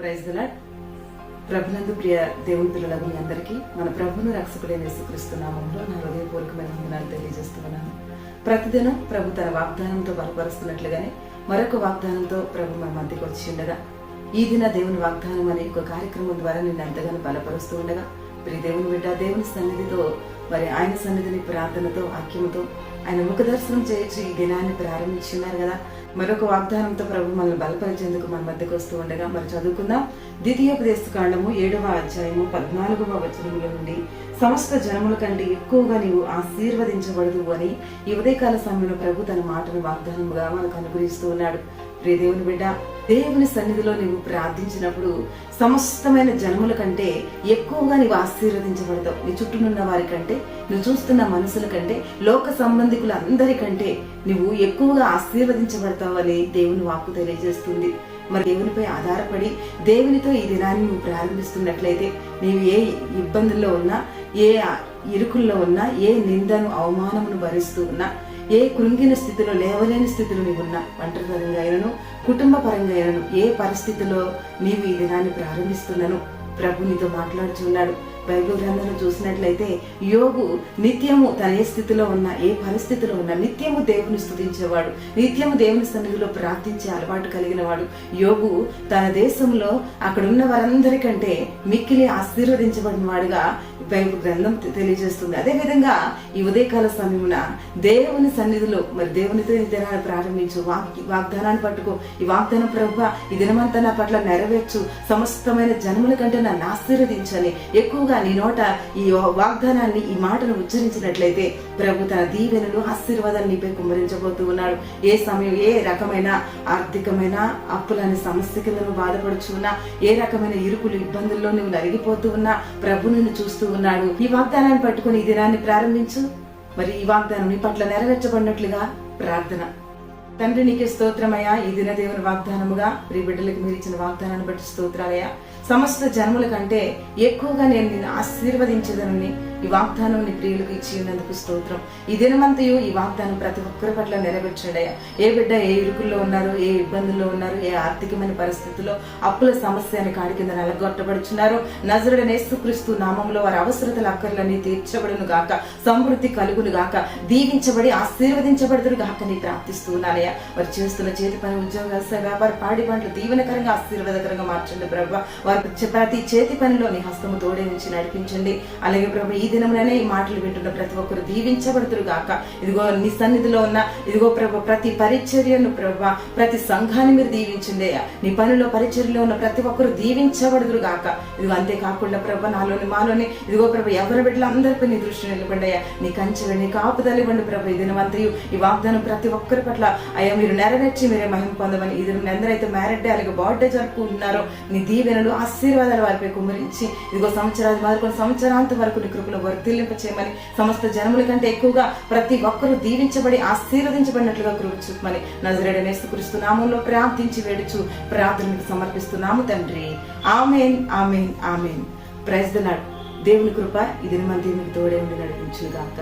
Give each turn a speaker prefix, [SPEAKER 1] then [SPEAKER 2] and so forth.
[SPEAKER 1] Praise the Lord ప్రభునందు ప్రియ దేవుని పిల్లలకు మీ అందరికీ మన ప్రభును రక్షకుడైన యేసుక్రీస్తు నామంలో నా హృదయపూర్వకమైన వందనాలు తెలియజేస్తున్నాను. ప్రతిదినం ప్రభు తన వాగ్దానంతో బలపరుస్తున్నట్లుగానే మరొక వాగ్దానంతో ప్రభు మన మధ్యకి వచ్చి ఉండగా ఈ దిన దేవుని వాగ్దానం అనే ఒక కార్యక్రమం ద్వారా నిన్ను ఎంతగానో బలపరుస్తూ ఉండగా ప్రియ దేవుని బిడ్డ దేవుని సన్నిధితో మరి ఆయన సన్నిధిని ప్రార్థనతో వాక్యముతో ఆయన ముఖ దర్శనం చేయొచ్చు ఈ దినాన్ని ప్రారంభించున్నారు కదా. మరొక వాగ్దానంతో ప్రభు మనల్ని బలపరిచేందుకు మన మధ్యకు వస్తూ ఉండగా మరి చదువుకుందాం. ద్వితీయోపదేశ కాండము ఏడవ అధ్యాయము పద్నాలుగవ వచనముల నుండి సమస్త జనముల కంటే ఎక్కువగా నీవు ఆశీర్వదించబడదు అని ఈ ఉదయకాల సమయంలో ప్రభు తన మాటను వాగ్దానముగా మనకు అనుగ్రహిస్తూ ఉన్నాడు. ప్రియ దేవుని బిడ్డ దేవుని సన్నిధిలో నీవు ప్రార్థించినప్పుడు సమస్తమైన జనముల కంటే ఎక్కువగా నీవు ఆశీర్వదించబడతావు. నీ చుట్టూనున్న వారి కంటే నువ్వు చూస్తున్న మనుషుల కంటే లోక సంబంధ అందరికంటే నువ్వు ఎక్కువగా ఆశీర్వదించబడతావని దేవుని వాక్కు తెలియజేస్తుంది. మరి దేవునిపై ఆధారపడి దేవునితో ఈ దినాన్ని నువ్వు ప్రారంభిస్తున్నట్లయితే నీవు ఏ ఇబ్బందుల్లో ఉన్నా ఏ ఇరుకుల్లో ఉన్నా ఏ నిందను అవమానమును భరిస్తూ ఉన్నా ఏ కృంగిన స్థితిలో లేవలేని స్థితిలో నీవు ఉన్నా ఒంటరితనంగా అయినను కుటుంబ పరంగా అయినను ఏ పరిస్థితిలో నీవు ఈ దినాన్ని ప్రారంభిస్తున్నాను ప్రభు నీతో మాట్లాడుచున్నాడు. బైబిల్ గ్రంథంలో చూసినట్లయితే యోగు నిత్యము తన ఏ స్థితిలో ఉన్నా ఏ పరిస్థితిలో ఉన్నా నిత్యము దేవుని స్థుతించేవాడు నిత్యము దేవుని సన్నిధిలో ప్రార్థించే అలవాటు కలిగిన వాడు యోగు తన దేశంలో అక్కడ ఉన్న వారందరికంటే మిక్కిలి ఆశీర్వదించబడిన వాడుగా బైబిల్ గ్రంథం తెలియజేస్తుంది. అదే విధంగా ఈ ఉదయకాల సమయమున దేవుని సన్నిధిలో మరి దేవునితో ఈ దినాన్ని ప్రారంభించు వాక్ వాగ్దానాన్ని పట్టుకో. ఈ వాగ్దానం ప్రభు ఈ దినమంతా నా పట్ల నెరవేర్చు. సమస్తమైన జన్మల కంటే నన్ను ఆశీర్వదించని ఎక్కువగా నీ నోట ఈ వాగ్దానాన్ని ఈ మాటను ఉచ్చరించినట్లయితే ప్రభు తన దీవెనలు ఆశీర్వాదాన్ని నీపై కుమ్మరించబోతూ ఉన్నాడు. ఏ సమయం ఏ రకమైన ఆర్థికమైన అప్పులని సమస్య కింద నువ్వు బాధపడుచు ఉన్నా ఏ రకమైన ఇరుకులు ఇబ్బందుల్లో నువ్వు నలిగిపోతూ ఉన్నా ప్రభు నిన్ను చూస్తూ ఉన్నాడు. ఈ వాగ్దానాన్ని పట్టుకుని ఈ దినాన్ని ప్రారంభించు. మరి ఈ వాగ్దానం నీ పట్ల నెరవేర్చబడినట్లుగా ప్రార్థన. తండ్రి నీకే స్తోత్రమయ్యా. ఈ దిన దేవుని వాగ్దానముగా ప్రీ బిడ్డలకు మీరు ఇచ్చిన వాగ్దానాన్ని బట్టి స్తోత్రాలయ్యా. సమస్త జన్మల కంటే ఎక్కువగా నేను నిన్ను ఆశీర్వదించదనని. ఈ వాగ్దానం నీ ప్రియులకు ఇచ్చి ఉన్నందుకు స్తోత్రం. ఈ దినమంతయు ఈ వాగ్దానం ప్రతి ఒక్కరి పట్ల నెరవేర్చడయ్యా ఏ బిడ్డ ఏ ఇరుకుల్లో ఉన్నారు ఏ ఇబ్బందుల్లో ఉన్నారు ఏ ఆర్థికమైన పరిస్థితుల్లో అప్పుల సమస్య అని కాడి కింద నలగొట్టబడుచున్నారు నజరుడ నేస్తుక్రీస్తు నామంలో వారి అవసరతల అక్కర్లన్నీ తీర్చబడును గాక సమృద్ధి కలుగును గాక దీవించబడి ఆశీర్వదించబడుదురు గాక నీ ప్రార్థిస్తూ ఉన్నానయ్యా. వారు చేస్తున్న చేతి పని ఉద్యోగ వ్యాపార పాడి పంటలు దీవెనకరంగా ఆశీర్వాదకరంగా మార్చండి ప్రభు. వారి ప్రతి చేతి పనిలో నీ హస్తము తోడే ఉంచి నడిపించండి. అలాగే ప్రభు ఈ దినముననే ఈ మాటలు వింటున్న ప్రతి ఒక్కరు దీవించబడుతురు గాక ఇదిగో నీ సన్నిధిలో ఉన్న ఇదిగో ప్రభు ప్రతి పరిచర్యను ప్రభు ప్రతి సంఘాన్ని మీరు దీవించిందే నీ పనిలో పరిచర్యలో ఉన్న ప్రతి ఒక్కరు దీవించబడుదురు గాక ఇదిగో అంతేకాకుండా ప్రభు నాలోని మాలోని ఇదిగో ప్రభు ఎవరి బిడ్డలు అందరిపై నీ దృష్టి నిలబండి అయ్యా. నీ కంచెలు నీ కాపుదల ఇవ్వండి ప్రభు ఈ దినమంతయు. ఈ వాగ్దానం ప్రతి ఒక్కరి పట్ల అయ్యా మీరు నెరవేర్చి మీరే మహిమ పొందమని ఇది ఎందరైతే మ్యారేజ్ డే అలాగే బర్త్డే జరుపుకుంటున్నారో నీ దీవెనలు ఆశీర్వాదాలు వారిపై కుమరించి ఇదిగో సంవత్సరాలు మొదలుకొని సంవత్సరాంత వరకు నీ కృపలో వర్తిల్లింప చేయమని సమస్త జనముల కంటే ఎక్కువగా ప్రతి ఒక్కరూ దీవించబడి ఆశీర్వదించబడినట్లుగా కృప చూపమని నజరేడ నేస్తుకరిస్తూ నామంలో ప్రార్థించి వేడుచు ప్రార్థనకు సమర్పిస్తున్నాము తండ్రి. Amen amen amen. Praise the దేవుని కృప ఇది మన దేవునికి తోడే ఉండి నడిపించుగాక